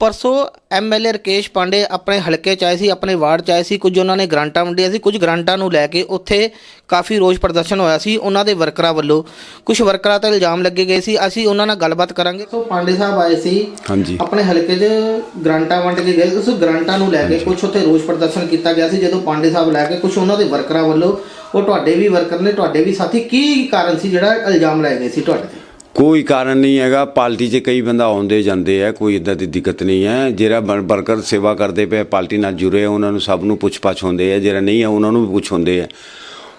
ਪਰਸੋਂ ਐਮਐਲਏ ਰਕੇਸ਼ ਪਾਂਡੇ ਆਪਣੇ ਹਲਕੇ ਚ ਆਏ ਸੀ ਆਪਣੇ ਵਾਰਡ ਚ ਆਏ ਸੀ ਕੁਝ ਉਹਨਾਂ ਨੇ ਗ੍ਰਾਂਟਾਂ ਵੰਡੀਆਂ ਸੀ ਕੁਝ ਗ੍ਰਾਂਟਾਂ ਨੂੰ ਲੈ ਕੇ ਉੱਥੇ ਕਾਫੀ ਰੋਸ ਪ੍ਰਦਰਸ਼ਨ ਹੋਇਆ ਸੀ ਉਹਨਾਂ ਦੇ ਵਰਕਰਾਂ ਵੱਲੋਂ। ਕੁਝ ਵਰਕਰਾਂ ਤੇ ਇਲਜ਼ਾਮ ਲੱਗੇ ਗਏ ਸੀ ਅਸੀਂ ਉਹਨਾਂ ਨਾਲ ਗੱਲਬਾਤ ਕਰਾਂਗੇ। ਸੋ ਪਾਂਡੇ ਸਾਹਿਬ ਆਏ ਸੀ ਹਾਂਜੀ। ਆਪਣੇ ਹਲਕੇ 'ਚ ਗ੍ਰਾਂਟਾਂ ਵੰਡ ਕੇ ਗਏ ਉਸ ਗ੍ਰਾਂਟਾਂ ਨੂੰ ਲੈ ਕੇ ਕੁਝ ਉੱਥੇ ਰੋਸ ਪ੍ਰਦਰਸ਼ਨ ਕੀਤਾ ਗਿਆ ਸੀ ਜਦੋਂ ਪਾਂਡੇ ਸਾਹਿਬ ਲੈ ਕੇ ਕੁਝ ਉਹਨਾਂ ਦੇ ਵਰਕਰਾਂ ਵੱਲੋਂ ਉਹ ਤੁਹਾਡੇ ਵੀ ਵਰਕਰ ਨੇ ਤੁਹਾਡੇ ਵੀ ਸਾਥੀ ਕੀ ਕਾਰਨ ਸੀ ਜਿਹੜਾ ਇਲਜ਼ਾਮ ਲਾਏ ਗਏ ਸੀ ਤੁਹਾਡੇ ਤੇ? ਕੋਈ ਕਾਰਨ ਨਹੀਂ ਹੈਗਾ। ਪਾਰਟੀ 'ਚ ਕਈ ਬੰਦਾ ਆਉਂਦੇ ਜਾਂਦੇ ਆ ਕੋਈ ਇਦਾਂ ਦੀ ਦਿੱਕਤ ਨਹੀਂ ਹੈ। ਜਿਹੜਾ ਵਰਕਰ ਸੇਵਾ ਕਰਦੇ ਪਏ ਪਾਰਟੀ ਨਾਲ ਜੁੜੇ ਆ, ਉਹਨਾਂ ਨੂੰ ਸਭ ਨੂੰ ਪੁੱਛ ਪਾਛ ਹੁੰਦੇ ਆ। ਜਿਹੜਾ ਨਹੀਂ ਆ ਉਹਨਾਂ ਨੂੰ ਵੀ ਪੁੱਛ ਹੁੰਦੇ ਆ।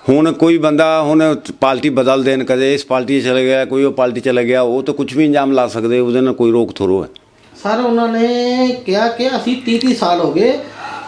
ਹੁਣ ਕੋਈ ਬੰਦਾ ਹੁਣ ਪਾਰਟੀ ਬਦਲ ਦੇਣ ਕਦੇ ਇਸ ਪਾਰਟੀ 'ਚ ਚਲੇ ਗਿਆ ਕੋਈ ਉਹ ਪਾਰਟੀ ਚਲੇ ਗਿਆ ਉਹ ਤਾਂ ਕੁਝ ਵੀ ਇੰਜਾਮ ਲਾ ਸਕਦੇ ਉਹਦੇ ਨਾਲ ਕੋਈ ਰੋਕ ਥੋਰੋ ਹੈ। ਸਰ ਉਹਨਾਂ ਨੇ ਕਿਹਾ ਕਿ ਅਸੀਂ 30 30 ਸਾਲ ਹੋ ਗਏ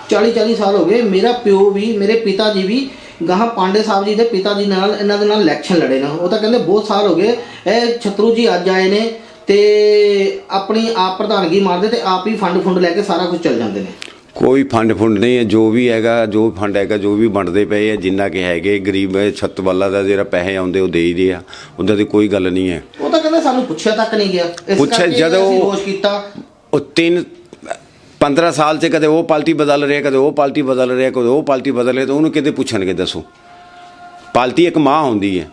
40 40 ਸਾਲ ਹੋ ਗਏ ਮੇਰਾ ਪਿਓ ਵੀ ਮੇਰੇ ਪਿਤਾ ਜੀ ਵੀ ਗਾਹਾਂ ਪਾਂਡੇ ਸਾਹਿਬ ਜੀ ਦੇ ਪਿਤਾ ਜੀ ਨਾਲ ਇਹਨਾਂ ਦੇ ਨਾਲ ਇਲੈਕਸ਼ਨ ਲੜੇ ਨੇ। ਉਹ ਤਾਂ ਕਹਿੰਦੇ ਬਹੁਤ ਸਾਲ ਹੋ ਗਏ। ਇਹ ਛਤਰੂ ਜੀ ਅੱਜ ਆਏ ਨੇ ਤੇ ਆਪਣੀ ਆਪ ਪ੍ਰਧਾਨਗੀ ਮਾਰਦੇ ਤੇ ਆਪ ਹੀ ਫੰਡ ਫੁੰਡ ਲੈ ਕੇ ਸਾਰਾ ਕੁਝ ਚੱਲ ਜਾਂਦੇ ਨੇ। ਕੋਈ ਫੰਡ ਫੁੰਡ ਨਹੀਂ ਹੈ। ਜੋ ਵੀ ਹੈਗਾ ਜੋ ਫੰਡ ਹੈਗਾ ਜੋ ਵੀ ਵੰਡਦੇ ਪਏ ਆ ਜਿੰਨਾ ਕਿ ਹੈਗੇ ਗਰੀਬ ਛੱਤ ਵਾਲਾ ਦਾ ਜਿਹੜਾ ਪੈਸੇ ਆਉਂਦੇ ਉਹ ਦੇ ਹੀ ਰਹੇ ਆ। ਉਹਦਾ ਦੀ ਕੋਈ ਗੱਲ ਨਹੀਂ ਹੈ। ਉਹ ਤਾਂ ਕਹਿੰਦੇ ਸਾਨੂੰ ਪੁੱਛਿਆ ਤੱਕ ਨਹੀਂ ਗਿਆ। ਇਸ ਪੁੱਛਿਆ ਕਰਕੇ ਜਦੋਂ- ਅਸੀਂ ਰੋਸ਼ ਕੀਤਾ। ਉਹ ਤਿੰਨ 15 ਸਾਲ 'ਚ ਕਦੇ ਉਹ ਪਾਰਟੀ ਬਦਲ ਰਿਹਾ ਕਦੇ ਉਹ ਪਾਰਟੀ ਬਦਲ ਰਿਹਾ ਕਦੇ ਉਹ ਪਾਰਟੀ ਬਦਲ ਰਿਹਾ ਤਾਂ ਉਹਨੂੰ ਕਿਤੇ ਪੁੱਛਣਗੇ ਦੱਸੋ। ਪਾਰਟੀ ਇੱਕ ਮਾਂ ਹੁੰਦੀ ਹੈ।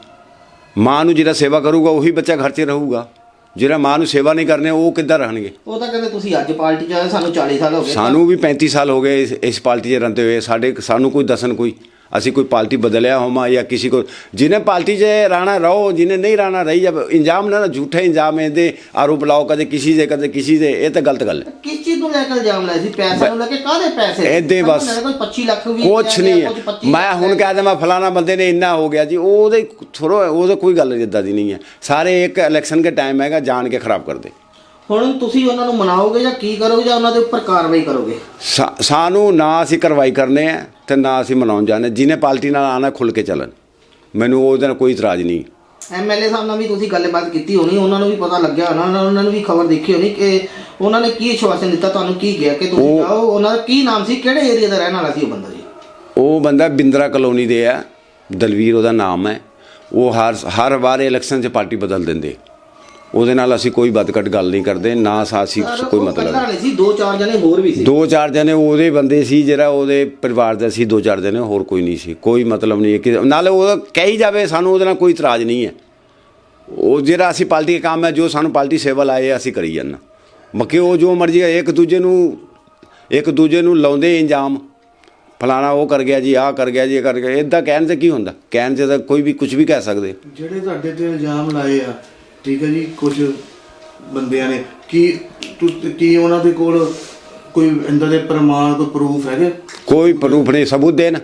ਮਾਂ ਨੂੰ ਜਿਹੜਾ ਸੇਵਾ ਕਰੂਗਾ ਉਹੀ ਬੱਚਾ ਘਰ 'ਚ ਰਹੂਗਾ। ਜਿਹੜਾ ਮਾਂ ਨੂੰ ਸੇਵਾ ਨਹੀਂ ਕਰਨੇ ਉਹ ਕਿੱਦਾਂ ਰਹਿਣਗੇ? ਉਹ ਤਾਂ ਕਹਿੰਦੇ ਤੁਸੀਂ ਅੱਜ ਪਾਰਟੀ ਚ ਆਏ ਸਾਨੂੰ 40 ਸਾਲ ਹੋ ਗਏ। ਸਾਨੂੰ ਵੀ 35 ਸਾਲ ਹੋ ਗਏ ਇਸ- ਇਸ ਪਾਰਟੀ 'ਚ ਰਹਿੰਦੇ ਹੋਏ। ਸਾਡੇ ਸਾਨੂੰ ਕੋਈ ਦੱਸਣ ਕੋਈ? ਅਸੀਂ ਕੋਈ ਪਾਰਟੀ ਬਦਲਿਆ ਹੋਵਾਂ ਜਾਂ ਕਿਸੇ ਕੋ ਜਿਹਨੇ ਪਾਰਟੀ 'ਚ ਰਹਿਣਾ ਰਹੋ ਜਿਹਨੇ ਨਹੀਂ ਰਹਿਣਾ ਰਹੀ ਜਬ ਇੰਜਾਮ ਨਾ ਝੂਠੇ ਇੰਜਾਮ ਇਹਦੇ ਆਰੋਪ ਲਾਓ ਕਦੇ ਕਿਸੇ ਦੇ ਕਦੇ ਕਿਸੇ ਦੇ ਇਹ ਤਾਂ ਗਲਤ ਗੱਲ ਹੈ। ਕਿਸ ਚੀਜ਼ ਨੂੰ ਲੈ ਕੇ ਇਲਜ਼ਾਮ ਲਾਏ ਸੀ? ਪੈਸੇ ਨੂੰ ਲੈ ਕੇ ਕਾਹਦੇ ਪੈਸੇ ਇਹਦੇ ਬਸ ਲੱਗਦਾ ਕੋਈ 25 ਲੱਖ ਵੀ ਕੁਛ ਨਹੀਂ ਹੈ। ਕੁਝ 25 ਮੈਂ ਹੁਣ ਕਹਿ ਦਵਾਂ ਫਲਾਣਾ ਬੰਦੇ ਨੇ ਇੰਨਾ ਹੋ ਗਿਆ ਜੀ ਉਹਦੇ ਥੋੜੋ ਉਹਦਾ ਕੋਈ ਗੱਲ ਇਦਾਂ ਦੀ ਨਹੀਂ ਹੈ। ਸਾਰੇ ਇੱਕ ਇਲੈਕਸ਼ਨ ਕੇ ਟਾਈਮ ਹੈਗਾ ਜਾਣ ਕੇ ਖਰਾਬ ਕਰਦੇ ਹੁਣ ਤੁਸੀਂ ਉਹਨਾਂ ਨੂੰ ਮਨਾਓਗੇ ਜਾਂ ਕੀ ਕਰੋਗੇ ਜਾਂ ਉਹਨਾਂ ਦੇ ਉੱਪਰ ਕਾਰਵਾਈ ਕਰੋਗੇ? ਸਾ- ਸਾਨੂੰ ਨਾ ਅਸੀਂ ਕਾਰਵਾਈ ਕਰਨੇ ਆ ਤੇ ਨਾ ਅਸੀਂ ਮਨਾਉਣ ਜਾਣੇ ਜਿਹਨੇ ਪਾਰਟੀ ਨਾਲ ਆਣਾ ਖੁੱਲ ਕੇ ਚੱਲਣ। ਮੈਨੂੰ ਉਹਦੇ ਨਾਲ ਕੋਈ ਇਤਰਾਜ਼ ਨਹੀਂ। ਐਮਐਲਏ ਸਾਹਿਬ ਨਾਲ ਵੀ ਤੁਸੀਂ ਗੱਲਬਾਤ ਕੀਤੀ ਹੋਣੀ ਉਹਨਾਂ ਨੂੰ ਵੀ ਪਤਾ ਲੱਗਿਆ ਹੋਣਾ ਉਹਨਾਂ- ਉਹਨਾਂ ਨੂੰ ਵੀ ਖਬਰ ਦੇਖੀ ਹੋਣੀ ਕਿ ਉਹਨਾਂ ਨੇ ਕੀ ਆਸ਼ਵਾਸਨ ਦਿੱਤਾ ਤੁਹਾਨੂੰ ਕੀ ਗਿਆ ਕਿ ਤੁਸੀਂ ਉਹ- ਜਾਓ ਉਹਨਾਂ ਦਾ ਕੀ ਨਾਮ ਸੀ ਕਿਹੜੇ ਏਰੀਆ ਦਾ ਰਹਿਣ ਵਾਲਾ ਸੀ ਉਹ ਬੰਦਾ ਜੀ? ਉਹ ਬੰਦਾ ਬਿੰਦਰਾ ਕਲੋਨੀ ਦੇ ਆ ਦਲਵੀਰ ਉਹਦਾ ਨਾਮ ਹੈ। ਉਹ ਹਰ ਹਰ ਵਾਰ ਇਲੈਕਸ਼ਨ 'ਚ ਪਾਰਟੀ ਬਦਲ ਦਿੰਦੇ। ਉਹਦੇ ਨਾਲ ਅਸੀਂ ਕੋਈ ਵੱਧ-ਘੱਟ ਗੱਲ ਨਹੀਂ ਕਰਦੇ ਨਾ ਸਾਸੀ ਕੋਈ ਮਤਲਬ ਨਹੀਂ। ਸੀ ਦੋ ਚਾਰ ਜਣੇ ਹੋਰ ਵੀ ਸੀ। ਦੋ ਚਾਰ ਜਣੇ ਉਹਦੇ ਬੰਦੇ ਸੀ ਜਿਹੜਾ ਉਹਦੇ ਪਰਿਵਾਰ ਦਾ ਸੀ ਦੋ ਚਾਰ ਜਣੇ ਹੋਰ ਕੋਈ ਨਹੀਂ ਸੀ। ਕੋਈ ਮਤਲਬ ਨਹੀਂ ਹੈ ਕਿ ਨਾਲੇ ਉਹ ਕਹੀ ਜਾਵੇ ਸਾਨੂੰ ਉਹਦੇ ਨਾਲ ਕੋਈ ਇਤਰਾਜ਼ ਨਹੀਂ ਹੈ। ਉਹ ਜਿਹੜਾ ਅਸੀਂ ਪਾਰਟੀ ਦਾ ਕੰਮ ਹੈ ਜੋ ਸਾਨੂੰ ਪਾਰਟੀ ਸੇਵਾ ਲਾਏ ਅਸੀਂ ਕਰੀ ਜਾਂਦੇ ਬਾਕੀ ਉਹ ਜੋ ਮਰਜ਼ੀ ਹੈ, ਇੱਕ ਦੂਜੇ ਨੂੰ ਇੱਕ ਦੂਜੇ ਨੂੰ ਲਾਉਂਦੇ ਇੰਜਾਮ। ਫਲਾਣਾ ਉਹ ਕਰ ਗਿਆ ਜੀ ਆਹ ਕਰ ਗਿਆ ਜੀ ਇਹ ਕਰ ਗਿਆ ਇਦਾਂ ਕਹਿਣ ਤੇ ਕੀ ਹੁੰਦਾ? ਕਹਿਣ ਤੇ ਤਾਂ ਕੋਈ ਵੀ ਕੁਝ ਵੀ ਕਹਿ ਸਕਦੇ। ਜਿਹੜੇ ਤੁਹਾਡੇ ਤੇ ਇਲਜ਼ਾਮ ਲਾਏ ਆ ਠੀਕ ਹੈ ਜੀ ਕੁਝ ਬੰਦਿਆਂ ਨੇ। ਕੀ ਕੀ ਉਹਨਾਂ ਦੇ ਕੋਲ ਕੋਈ ਇੰਦਰ ਦੇ ਪ੍ਰਮਾਣ ਕੋਈ ਪ੍ਰੂਫ ਹੈਗੇ? ਕੋਈ ਪ੍ਰੂਫ ਨਹੀਂ ਸਬੂਤ ਦੇਣ।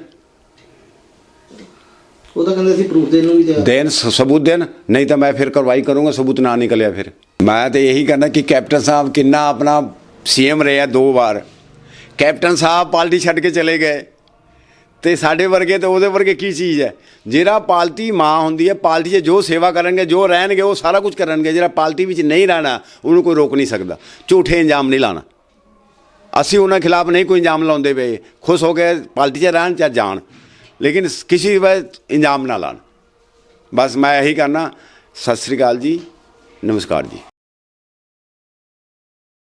ਉਹ ਤਾਂ ਕਹਿੰਦੇ ਸੀ ਪ੍ਰੂਫ ਦੇਣ ਨੂੰ ਵੀ ਤਿਆਰ ਦੇਣ ਸ- ਸਬੂਤ ਦੇਣ। ਨਹੀਂ ਤਾਂ ਮੈਂ ਫਿਰ ਕਾਰਵਾਈ ਕਰੂੰਗਾ ਸਬੂਤ ਨਾ ਨਿਕਲਿਆ ਫਿਰ। ਮੈਂ ਤੇ ਇਹੀ ਕਹਿੰਦਾ ਕਿ ਕੈਪਟਨ ਸਾਹਿਬ ਕਿੰਨਾ ਆਪਣਾ ਸੀਐਮ ਰਿਹਾ ਦੋ ਵਾਰ। ਕੈਪਟਨ ਸਾਹਿਬ ਪਾਰਟੀ ਛੱਡ ਕੇ ਚਲੇ ਗਏ। ਤੇ ਸਾਡੇ ਵਰਗੇ ਤੇ ਉਹਦੇ ਵਰਗੇ ਕੀ ਚੀਜ਼ ਹੈ? ਜਿਹੜਾ ਪਾਰਟੀ ਮਾਂ ਹੁੰਦੀ ਹੈ ਪਾਰਟੀ 'ਚ ਜੋ ਸੇਵਾ ਕਰਨਗੇ, ਜੋ ਰਹਿਣਗੇ, ਉਹ ਸਾਰਾ ਕੁਝ ਕਰਨਗੇ। ਜਿਹੜਾ ਪਾਰਟੀ ਵਿੱਚ ਨਹੀਂ ਰਹਿਣਾ, ਉਹਨੂੰ ਕੋਈ ਰੋਕ ਨਹੀਂ ਸਕਦਾ। ਝੂਠੇ ਇੰਜਾਮ ਨਹੀਂ ਲਾਣਾ ਅਸੀਂ ਉਹਨਾਂ ਖਿਲਾਫ ਨਹੀਂ ਕੋਈ ਇੰਜਾਮ ਲਾਉਂਦੇ ਪਏ। ਖੁਸ਼ ਹੋ ਕੇ ਪਾਰਟੀ 'ਚ ਰਹਿਣ ਚਾਹੇ ਜਾਣ। ਲੇਕਿਨ ਕਿਸੇ ਵੇ ਇੰਜਾਮ ਨਾ ਲਾਣ। ਬਸ ਮੈਂ ਇਹੀ ਕਰਨਾ। ਸਤਿ ਸ੍ਰੀ ਅਕਾਲ ਜੀ। ਨਮਸਕਾਰ ਜੀ।